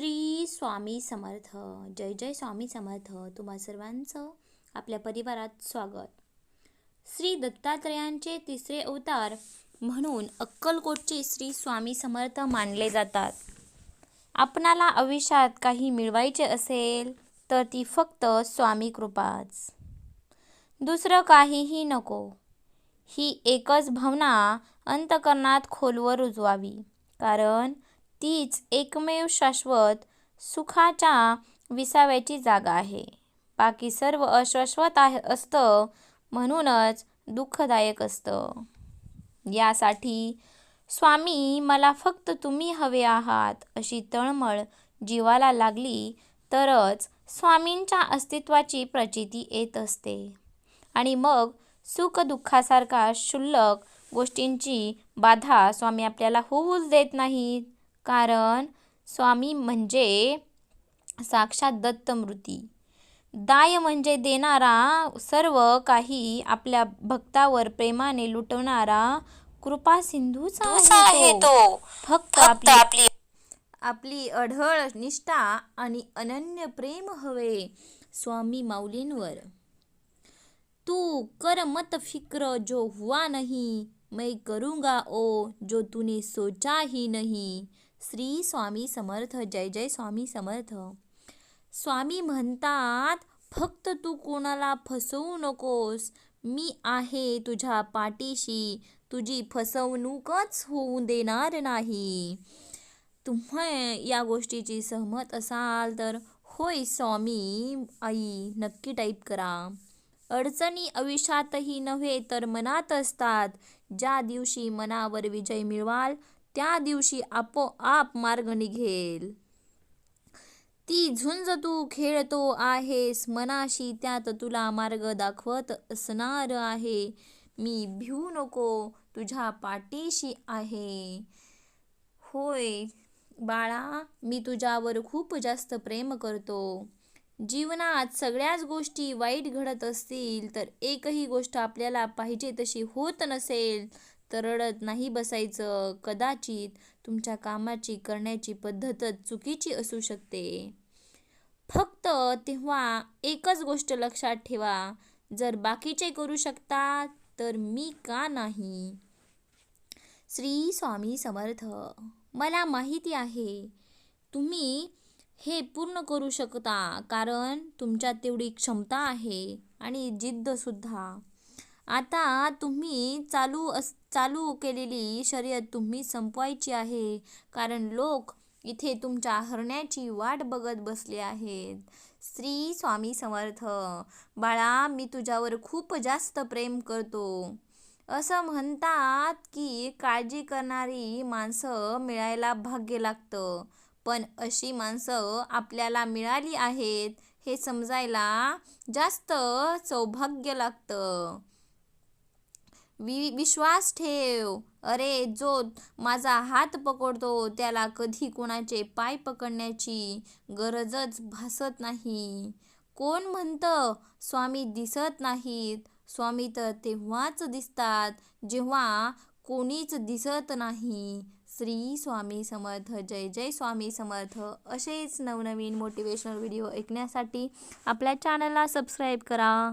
श्री स्वामी समर्थ. जय जय स्वामी समर्थ. तुम्हा सर्वांचं आपल्या परिवारात स्वागत. श्री दत्तात्रयांचे तिसरे अवतार म्हणून अक्कलकोटचे श्री स्वामी समर्थ मानले जातात. आपणाला आयुष्यात काही मिळवायचे असेल तर ती फक्त स्वामी कृपाच. दुसरं काहीही नको. ही एकच भावना अंतकरणात खोलवर रुजवावी. कारण तीच एकमेव शाश्वत सुखाच्या विसाव्याची जागा आहे. बाकी सर्व अशाश्वत आहे असतं म्हणूनच दुःखदायक असतं. यासाठी स्वामी मला फक्त तुम्ही हवे आहात अशी तळमळ जीवाला लागली तरच स्वामींच्या अस्तित्वाची प्रचिती येत असते. आणि मग सुखदुःखासारखा क्षुल्लक गोष्टींची बाधा स्वामी आपल्याला होऊच देत नाहीत. कारण स्वामी म्हणजे साक्षात दत्तमूर्ती. दाय म्हणजे देणारा सर्व काही आपल्या भक्तावर प्रेमाने लुटवणारा कृपा सिंधूच आहे तो. फक्त आपली आपली अढळ निष्ठा आणि अनन्य प्रेम हवे स्वामी माऊलींवर. तू कर मत फिक्र जो हुआ नहीं मैं करूँगा ओ जो तूने सोचा ही नहीं. श्री स्वामी समर्थ जय जय स्वामी समर्थ. स्वामी म्हणतात फक्त तू कोणाला फसवू नकोस. मी आहे तुझ्या पाठीशी. तुझी फसवणूकच होऊ देणार नाही. तुम्ही या गोष्टीची सहमत असाल तर होय स्वामी आई नक्की टाईप करा. अडचणी आयुष्यातही नव्हे तर मनात असतात. ज्या दिवशी मनावर विजय मिळवाल त्या दिवशी आपोआप मार्ग निघेल. ती झुंज तू खेळतो आहेस मनाशी त्यात तुला मार्ग दाखवत असणार आहे. मी भिवू नको तुझ्या पाठीशी आहे. होय बाळा मी तुझ्यावर खूप जास्त प्रेम करतो. जीवनात सगळ्याच गोष्टी वाईट घडत असतील तर एकही गोष्ट आपल्याला पाहिजे तशी होत नसेल तर रडत नाही बसायचं. कदाचित तुमच्या कामाची करण्याची पद्धतच चुकीची असू शकते. फक्त तेव्हा एकच गोष्ट लक्षात ठेवा. जर बाकीचे करू शकतात तर मी का नाही? श्री स्वामी समर्थ मला माहिती आहे. तुम्ही हे पूर्ण करू शकता कारण तुमच्यात तेवढी क्षमता आहे आणि जिद्दसुद्धा आता तुम्ही चालू अस चालू केलेली शर्यत तुम्ही संपवायची आहे. कारण लोक इथे तुमच्या हरण्याची वाट बघत बसले आहेत. श्री स्वामी समर्थ बाळा मी तुझ्यावर खूप जास्त प्रेम करतो. असं म्हणतात की काळजी करणारी माणसं मिळायला भाग्य लागतं. पण अशी माणसं आपल्याला मिळाली आहेत हे समजायला जास्त सौभाग्य लागतं. वि विश्वास ठेव. अरे जो माझा हात पकडतो त्याला कधी कोणाचे पाय पकडण्याची गरजच भासत नाही. कोण म्हणतं स्वामी दिसत नाहीत. स्वामी तर तेव्हाच दिसतात जेव्हा कोणीच दिसत नाही. श्री स्वामी समर्थ जय जय स्वामी समर्थ. असेच नवनवीन मोटिवेशनल व्हिडिओ ऐकण्यासाठी आपल्या चॅनलला सबस्क्राईब करा.